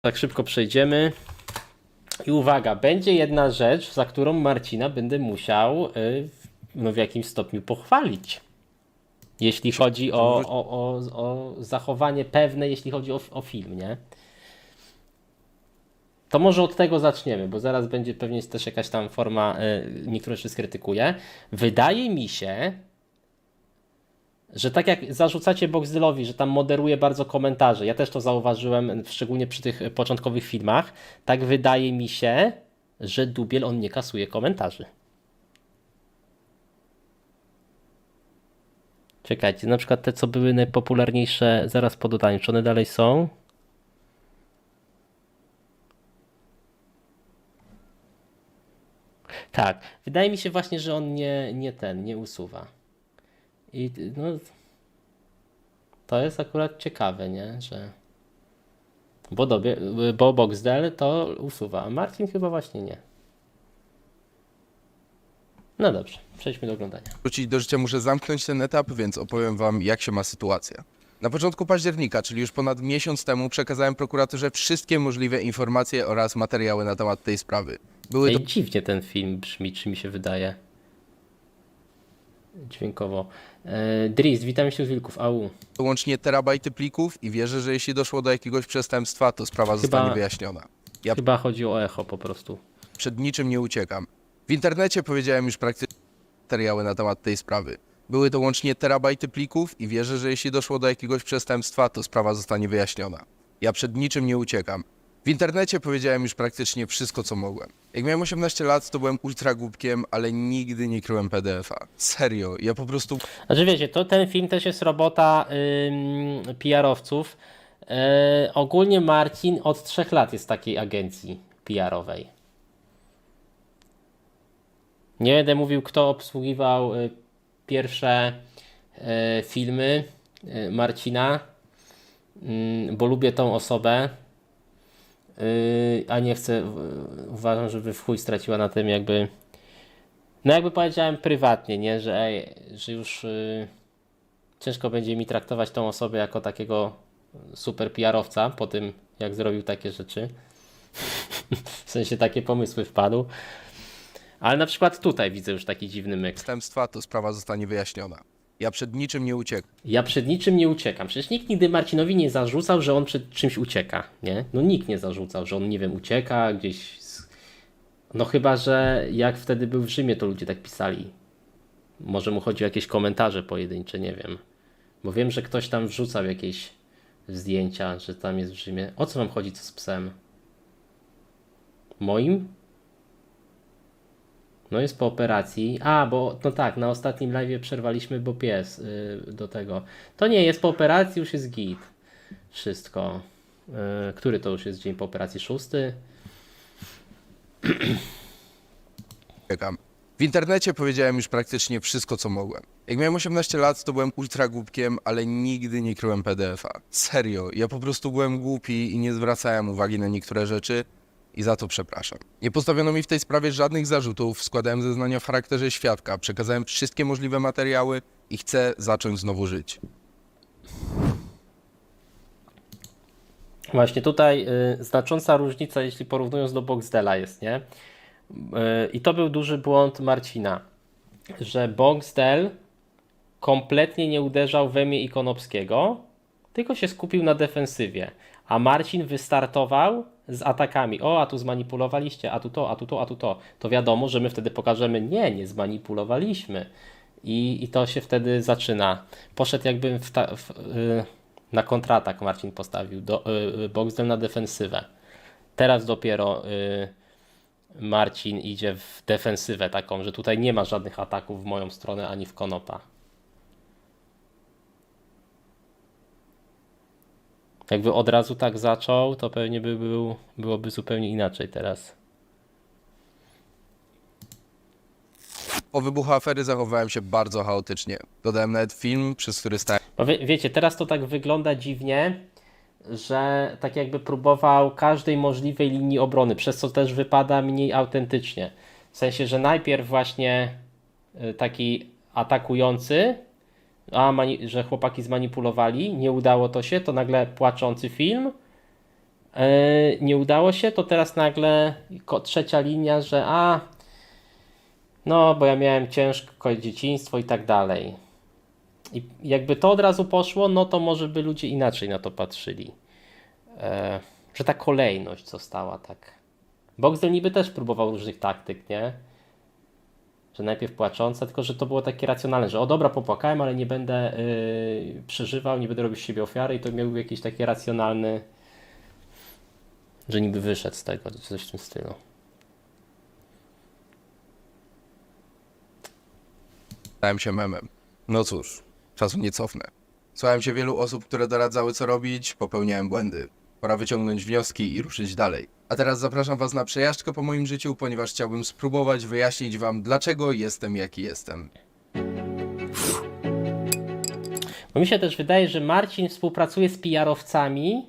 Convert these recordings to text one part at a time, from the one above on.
tak szybko przejdziemy. I uwaga, będzie jedna rzecz, za którą Marcina będę musiał y, no, w jakimś stopniu pochwalić. Jeśli chodzi o, o, o, o zachowanie pewne, jeśli chodzi o, o film, nie? To może od tego zaczniemy, bo zaraz będzie pewnie też jakaś tam forma, y, niektóre rzeczy skrytykuję. Wydaje mi się, że tak jak zarzucacie Boxdelowi, że tam moderuje bardzo komentarze, ja też to zauważyłem, szczególnie przy tych początkowych filmach, tak wydaje mi się, że Dubiel on nie kasuje komentarzy. Czekajcie, na przykład te, co były najpopularniejsze zaraz po dodaniu, czy one dalej są? Tak, wydaje mi się właśnie, że on nie, nie ten, nie usuwa. I no, to jest akurat ciekawe, nie? Że. Bo, dobie, bo Boxdel to usuwa, a Marcin chyba właśnie nie. No dobrze, przejdźmy do oglądania. wrócić do życia, muszę zamknąć ten etap, więc opowiem wam, jak się ma sytuacja. Na początku października, czyli już ponad miesiąc temu, przekazałem prokuraturze wszystkie możliwe informacje oraz materiały na temat tej sprawy. Były to Ej, dziwnie ten film brzmi, czy mi się wydaje. Dźwiękowo. E, Dries, witam się z Wilków. Au. łącznie terabajty plików i wierzę, że jeśli doszło do jakiegoś przestępstwa, to sprawa zostanie wyjaśniona. Ja Chyba chodzi o echo po prostu. przed niczym nie uciekam. W internecie powiedziałem już praktycznie materiały na temat tej sprawy. Były to łącznie terabajty plików i wierzę, że jeśli doszło do jakiegoś przestępstwa, to sprawa zostanie wyjaśniona. Ja przed niczym nie uciekam. W internecie powiedziałem już praktycznie wszystko, co mogłem. Jak miałem 18 lat, to byłem ultra głupkiem, ale nigdy nie kryłem PDF-a. Serio, ja po prostu Znaczy wiecie, to ten film też jest robota ym, PR-owców. E, ogólnie Marcin od trzech lat jest w takiej agencji PR-owej. Nie będę mówił, kto obsługiwał y, pierwsze y, filmy y, Marcina, mm, bo lubię tą osobę, a nie chcę, uważam, żeby w chuj straciła na tym jakby no jakby powiedziałem prywatnie, nie, że, ej, że już y, ciężko będzie mi traktować tą osobę jako takiego super PR-owca po tym, jak zrobił takie rzeczy. w sensie takie pomysły wpadł. Ale na przykład tutaj widzę już taki dziwny myk. przestępstwa, to sprawa zostanie wyjaśniona. Ja przed niczym nie uciekam. Ja przed niczym nie uciekam. Przecież nikt nigdy Marcinowi nie zarzucał, że on przed czymś ucieka, nie? No nikt nie zarzucał, że on, nie wiem, ucieka gdzieś. Z... No chyba, że jak wtedy był w Rzymie, to ludzie tak pisali. Może mu chodzi o jakieś komentarze pojedyncze, nie wiem. Bo wiem, że ktoś tam wrzucał jakieś zdjęcia, że tam jest w Rzymie. O co wam chodzi, co z psem? Moim? No jest po operacji. A, bo no tak, na ostatnim live przerwaliśmy, bo pies y, do tego. To nie, jest po operacji, już jest git. Wszystko. Y, który to już jest dzień po operacji? Szósty? uciekam. W internecie powiedziałem już praktycznie wszystko, co mogłem. Jak miałem 18 lat, to byłem ultra głupkiem, ale nigdy nie kryłem PDF-a. Serio, ja po prostu byłem głupi i nie zwracałem uwagi na niektóre rzeczy i za to przepraszam. Nie postawiono mi w tej sprawie żadnych zarzutów, składałem zeznania w charakterze świadka, przekazałem wszystkie możliwe materiały i chcę zacząć znowu żyć. Właśnie tutaj y, znacząca różnica, jeśli porównując do Boxdela jest, nie? Y, I to był duży błąd Marcina, że Boxdel kompletnie nie uderzał we mnie i tylko się skupił na defensywie. A Marcin wystartował z atakami. O, a tu zmanipulowaliście, a tu to, a tu to, a tu to. To wiadomo, że my wtedy pokażemy, nie, nie zmanipulowaliśmy. I, i to się wtedy zaczyna. Poszedł jakby w ta, w, y, na kontratak Marcin postawił, do, y, y, Boxdel na defensywę. Teraz dopiero y, Marcin idzie w defensywę taką, że tutaj nie ma żadnych ataków w moją stronę ani w Konopa. Jakby od razu tak zaczął, to pewnie by był, byłoby zupełnie inaczej teraz. Po wybuchu afery zachowałem się bardzo chaotycznie. Dodałem nawet film, przez który stałem Bo wie, wiecie, teraz to tak wygląda dziwnie, że tak jakby próbował każdej możliwej linii obrony, przez co też wypada mniej autentycznie. W sensie, że najpierw właśnie y, taki atakujący, a że chłopaki zmanipulowali, nie udało to się, to nagle płaczący film e, nie udało się, to teraz nagle trzecia linia, że a no, bo ja miałem ciężkie dzieciństwo i tak dalej. I jakby to od razu poszło, no to może by ludzie inaczej na to patrzyli. E, że ta kolejność została tak. Boxdel niby też próbował różnych taktyk, nie? Że najpierw płaczące, tylko że to było takie racjonalne, że o dobra, popłakałem, ale nie będę yy, przeżywał, nie będę robił z siebie ofiary i to miał jakiś taki racjonalny, że niby wyszedł z tego, coś w tym stylu. Stałem się memem. No cóż, czasu nie cofnę. Słuchałem się wielu osób, które doradzały co robić, popełniałem błędy. Pora wyciągnąć wnioski i ruszyć dalej. A teraz zapraszam was na przejażdżkę po moim życiu, ponieważ chciałbym spróbować wyjaśnić wam, dlaczego jestem jaki jestem. Bo mi się też wydaje, że Marcin współpracuje z PR-owcami,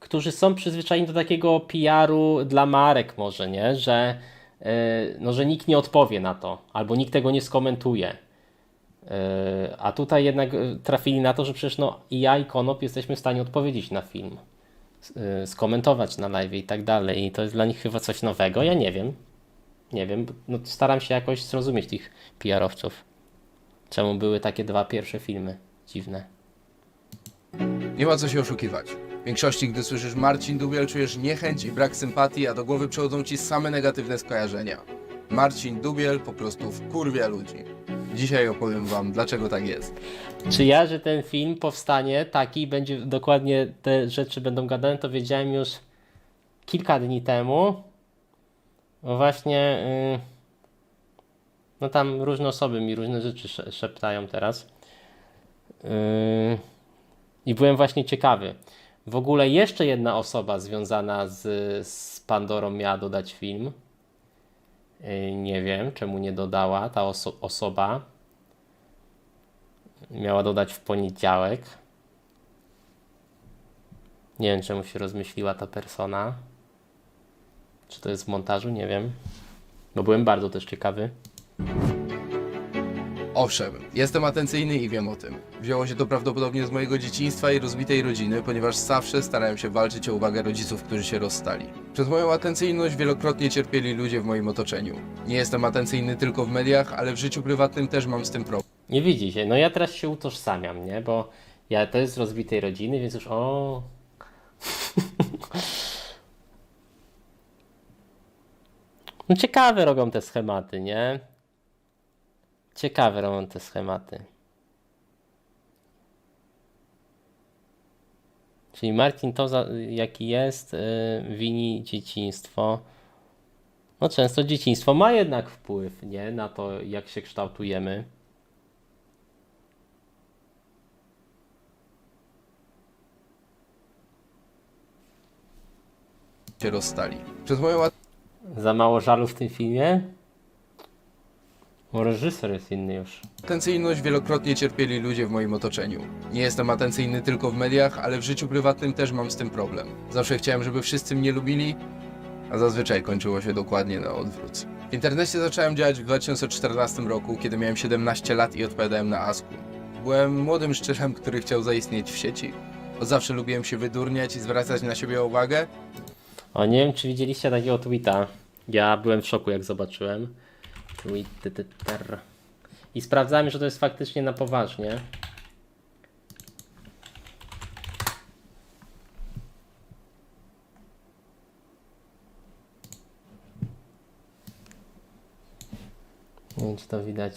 którzy są przyzwyczajeni do takiego PR-u dla marek może, nie? Że, yy, no, że nikt nie odpowie na to, albo nikt tego nie skomentuje. Yy, a tutaj jednak yy, trafili na to, że przecież no, i ja i Konop jesteśmy w stanie odpowiedzieć na film, skomentować na live i tak dalej. I to jest dla nich chyba coś nowego, ja nie wiem. Nie wiem, no, staram się jakoś zrozumieć tych PR-owców. Czemu były takie dwa pierwsze filmy dziwne. Nie ma co się oszukiwać. W większości, gdy słyszysz Marcin Dubiel, czujesz niechęć i brak sympatii, a do głowy przychodzą ci same negatywne skojarzenia. Marcin Dubiel po prostu wkurwia ludzi. Dzisiaj opowiem wam, dlaczego tak jest. Czy ja, że ten film powstanie taki i będzie dokładnie te rzeczy będą gadane, to wiedziałem już kilka dni temu. Bo właśnie yy, no tam różne osoby mi różne rzeczy sze- szeptają teraz. Yy, I byłem właśnie ciekawy. W ogóle jeszcze jedna osoba związana z, z Pandorą miała dodać film. Yy, nie wiem, czemu nie dodała ta oso- osoba miała dodać w poniedziałek. Nie wiem, czemu się rozmyśliła ta persona. Czy to jest w montażu? Nie wiem. Bo byłem bardzo też ciekawy. Owszem, jestem atencyjny i wiem o tym. Wzięło się to prawdopodobnie z mojego dzieciństwa i rozbitej rodziny, ponieważ zawsze starałem się walczyć o uwagę rodziców, którzy się rozstali. Przez moją atencyjność wielokrotnie cierpieli ludzie w moim otoczeniu. Nie jestem atencyjny tylko w mediach, ale w życiu prywatnym też mam z tym problem. Nie widzi się. No ja teraz się utożsamiam, nie? Bo ja też z rozbitej rodziny, więc już o. No ciekawe robią te schematy, nie? Ciekawe robią te schematy. Czyli Martin to, za- jaki jest, yy, wini dzieciństwo. No często dzieciństwo ma jednak wpływ, nie? Na to, jak się kształtujemy. Się rozstali. Przez moją Za mało żalu w tym filmie? Bo reżyser jest inny już. Atencyjność wielokrotnie cierpieli ludzie w moim otoczeniu. Nie jestem atencyjny tylko w mediach, ale w życiu prywatnym też mam z tym problem. Zawsze chciałem, żeby wszyscy mnie lubili, a zazwyczaj kończyło się dokładnie na odwrót. W internecie zacząłem działać w 2014 roku, kiedy miałem 17 lat i odpowiadałem na Asku. Byłem młodym szczyrem, który chciał zaistnieć w sieci. Od zawsze lubiłem się wydurniać i zwracać na siebie uwagę, O, nie wiem, czy widzieliście takiego tweeta. Ja byłem w szoku, jak zobaczyłem. Twitter. I sprawdzałem, że to jest faktycznie na poważnie. Nie wiem, czy to widać.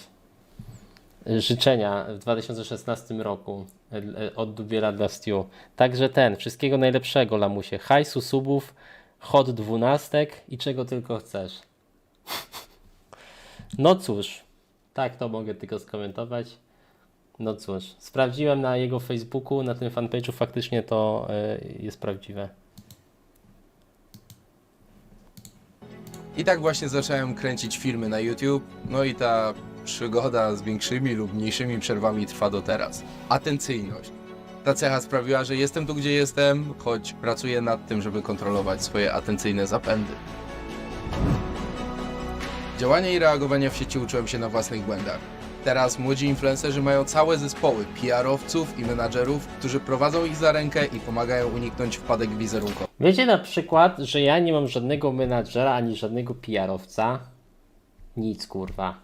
Życzenia w 2016 roku e, od Dubiela dla Stu. Także ten, wszystkiego najlepszego, lamusie. Hajsu, subów, hot dwunastek i czego tylko chcesz. No cóż, tak to mogę tylko skomentować. No cóż, sprawdziłem na jego Facebooku, na tym fanpage'u faktycznie to y, jest prawdziwe. I tak właśnie zacząłem kręcić filmy na YouTube, no i ta przygoda z większymi lub mniejszymi przerwami trwa do teraz. Atencyjność. Ta cecha sprawiła, że jestem tu, gdzie jestem, choć pracuję nad tym, żeby kontrolować swoje atencyjne zapędy. Działania i reagowania w sieci uczyłem się na własnych błędach. Teraz młodzi influencerzy mają całe zespoły PR-owców i menadżerów, którzy prowadzą ich za rękę i pomagają uniknąć wpadek wizerunkowych. Wiecie na przykład, że ja nie mam żadnego menadżera ani żadnego PR-owca? Nic kurwa.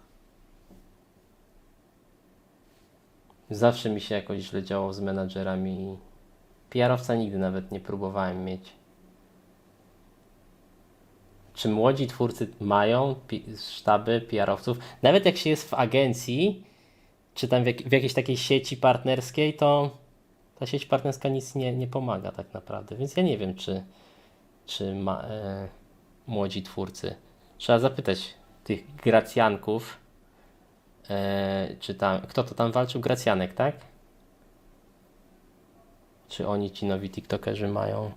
Zawsze mi się jakoś źle działo z menadżerami. PR-owca nigdy nawet nie próbowałem mieć. Czy młodzi twórcy mają sztaby PR-owców? Nawet jak się jest w agencji, czy tam w, jak- w jakiejś takiej sieci partnerskiej, to ta sieć partnerska nic nie, nie pomaga tak naprawdę. Więc ja nie wiem, czy, czy ma, e, młodzi twórcy. Trzeba zapytać tych Gracjanków, e, czy tam, kto to tam walczył? Gracjanek, tak? Czy oni ci nowi TikTokerzy mają?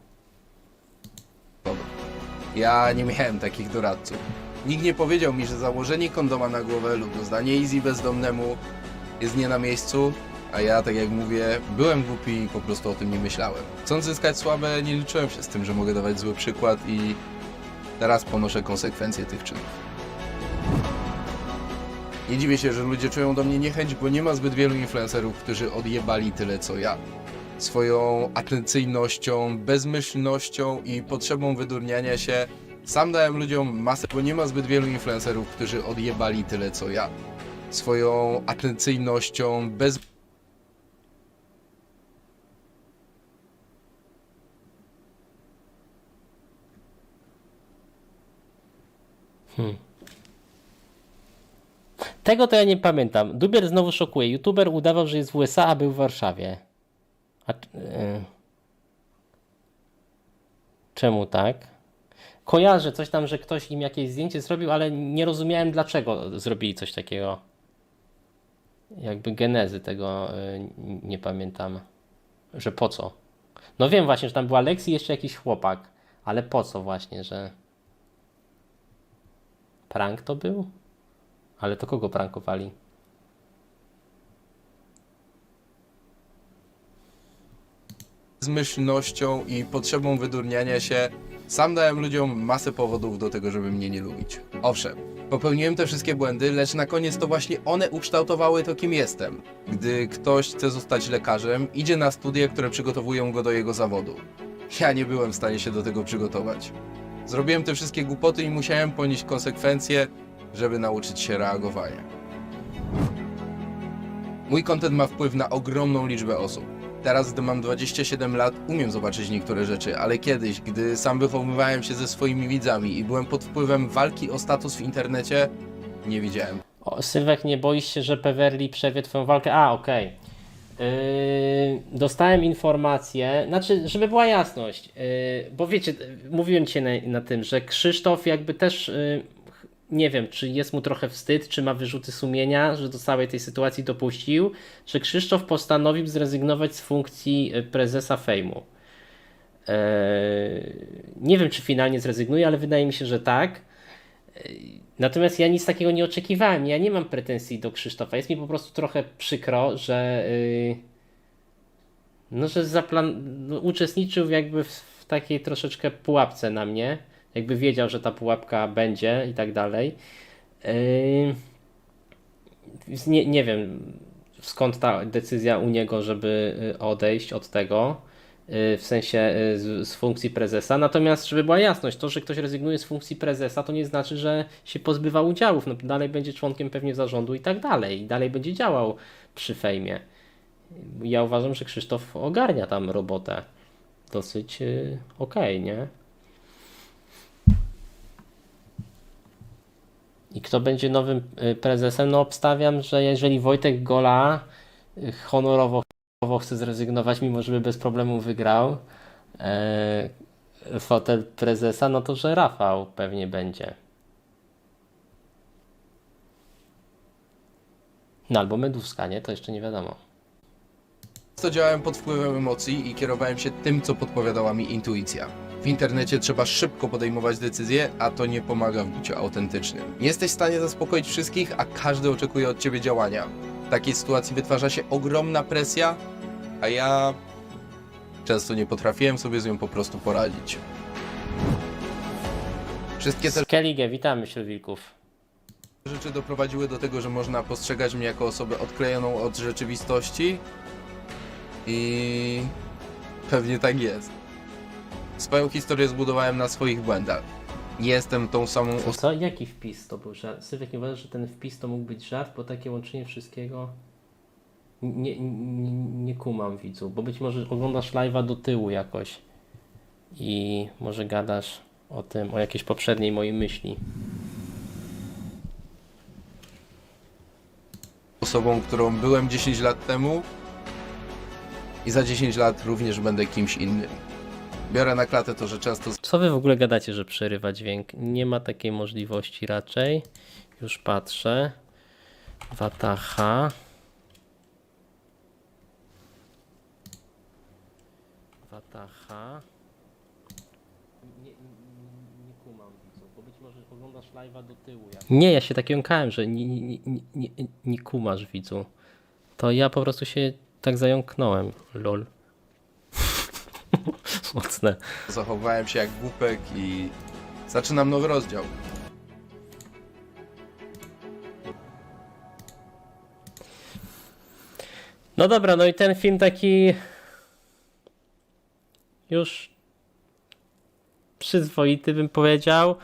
Ja nie miałem takich doradców. Nikt nie powiedział mi, że założenie kondoma na głowę lub rozdanie easy bezdomnemu jest nie na miejscu, a ja, tak jak mówię, byłem głupi i po prostu o tym nie myślałem. Chcąc zyskać sławę, nie liczyłem się z tym, że mogę dawać zły przykład i teraz ponoszę konsekwencje tych czynów. Nie dziwię się, że ludzie czują do mnie niechęć, bo nie ma zbyt wielu influencerów, którzy odjebali tyle co ja. Swoją atencyjnością, bezmyślnością i potrzebą wydurniania się sam dałem ludziom masę, bo nie ma zbyt wielu influencerów, którzy odjebali tyle co ja. Swoją atencyjnością, bez Tego to ja nie pamiętam. Dubier znowu szokuje. YouTuber udawał, że jest w USA, a był w Warszawie. A, e, czemu tak? Kojarzę coś tam, że ktoś im jakieś zdjęcie zrobił, ale nie rozumiałem dlaczego zrobili coś takiego. Jakby genezy tego n- nie pamiętam. Że po co? No wiem właśnie, że tam była Lexi i jeszcze jakiś chłopak. Ale po co właśnie, że... Prank to był? Ale to kogo prankowali? Bezmyślnością i potrzebą wydurniania się sam dałem ludziom masę powodów do tego, żeby mnie nie lubić. Owszem, popełniłem te wszystkie błędy, lecz na koniec to właśnie one ukształtowały to, kim jestem. Gdy ktoś chce zostać lekarzem, idzie na studia, które przygotowują go do jego zawodu. Ja nie byłem w stanie się do tego przygotować. Zrobiłem te wszystkie głupoty i musiałem ponieść konsekwencje, żeby nauczyć się reagowania. Mój content ma wpływ na ogromną liczbę osób. Teraz, gdy mam 27 lat, umiem zobaczyć niektóre rzeczy, ale kiedyś, gdy sam wychowywałem się ze swoimi widzami i byłem pod wpływem walki o status w internecie, nie widziałem. O, Sylwek, nie boisz się, że Peverly przewie twoją walkę? A, okej. Yy, dostałem informację, znaczy, żeby była jasność, yy, bo wiecie, mówiłem ci na, na tym, że Krzysztof jakby też, yy, nie wiem, czy jest mu trochę wstyd, czy ma wyrzuty sumienia, że do całej tej sytuacji dopuścił, że Krzysztof postanowił zrezygnować z funkcji yy, prezesa Fejmu. Yy, nie wiem, czy finalnie zrezygnuje, ale wydaje mi się, że tak. Natomiast ja nic takiego nie oczekiwałem. Ja nie mam pretensji do Krzysztofa. Jest mi po prostu trochę przykro, że yy, no, że zaplan- no, uczestniczył jakby w, w takiej troszeczkę pułapce na mnie. Jakby wiedział, że ta pułapka będzie i tak dalej. Yy, nie, nie wiem skąd ta decyzja u niego, żeby y, odejść od tego. y, W sensie y, z, z funkcji prezesa. Natomiast, żeby była jasność, to, że ktoś rezygnuje z funkcji prezesa, to nie znaczy, że się pozbywa udziałów. No, dalej będzie członkiem pewnie zarządu i tak dalej. I dalej będzie działał przy fejmie. Ja uważam, że Krzysztof ogarnia tam robotę dosyć okej, nie? I kto będzie nowym y, prezesem? No obstawiam, że jeżeli Wojtek Gola y, honorowo honorowo chce zrezygnować, mimo że by bez problemu wygrał e, fotel prezesa, no to że Rafał pewnie będzie. No albo Meduska, nie? To jeszcze nie wiadomo. Często działałem pod wpływem emocji i kierowałem się tym, co podpowiadała mi intuicja. W internecie trzeba szybko podejmować decyzje, a to nie pomaga w byciu autentycznym. Nie jesteś w stanie zaspokoić wszystkich, a każdy oczekuje od ciebie działania. W takiej sytuacji wytwarza się ogromna presja, a ja często nie potrafiłem sobie z nią po prostu poradzić. Wszystkie te Skellige, witamy wśród wilków. rzeczy doprowadziły do tego, że można postrzegać mnie jako osobę odklejoną od rzeczywistości i pewnie tak jest. Swoją historię zbudowałem na swoich błędach. Nie jestem tą samą Co, co? Jaki wpis to był żart? Sylwek, nie uważasz, że ten wpis to mógł być żart, bo takie łączenie wszystkiego... Nie, nie, nie kumam widzu, bo być może oglądasz live'a do tyłu jakoś i może gadasz o tym, o jakiejś poprzedniej mojej myśli. osobą, którą byłem 10 lat temu i za 10 lat również będę kimś innym. Biorę na klatę to, że często Co wy w ogóle gadacie, że przerywa dźwięk? Nie ma takiej możliwości raczej. Już patrzę. Wataha. Wataha. Nie, nie, nie kumam widzów, bo być może oglądasz live'a do tyłu. Jak... Nie, ja się tak jąkałem, że nie, nie, nie, nie, nie, nie kumasz widzu. To ja po prostu się tak zająknąłem. Lol. Mocne. zachowałem się jak głupek i zaczynam nowy rozdział. No dobra, no i ten film taki już przyzwoity bym powiedział.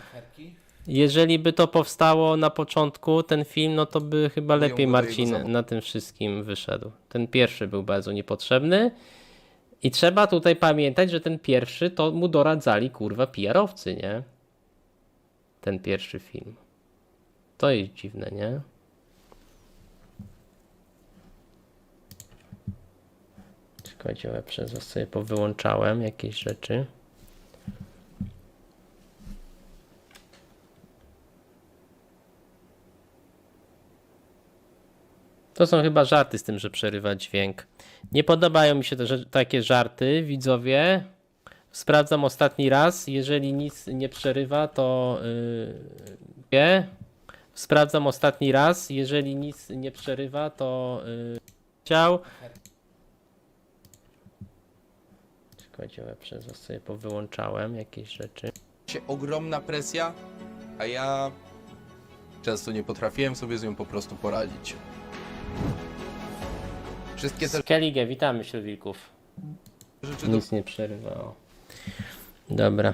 Jeżeli by to powstało na początku, ten film, no to by chyba lepiej Marcin na tym wszystkim wyszedł. Ten pierwszy był bardzo niepotrzebny. I trzeba tutaj pamiętać, że ten pierwszy to mu doradzali kurwa PR-owcy, nie? Ten pierwszy film. To jest dziwne, nie? Czekajcie, przez sobie powyłączałem jakieś rzeczy. To są chyba żarty z tym, że przerywa dźwięk. Nie podobają mi się te, takie żarty, widzowie. Sprawdzam ostatni raz. Jeżeli nic nie przerywa, to yy. Sprawdzam ostatni raz. Jeżeli nic nie przerywa, to yy, chciał. Czekajcie, przez sobie powyłączałem jakieś rzeczy. Ogromna presja, a ja często nie potrafiłem sobie z nią po prostu poradzić. Wszystkie te Skellige, witamy środowików. rzeczy do Nic nie przerywało. Dobra.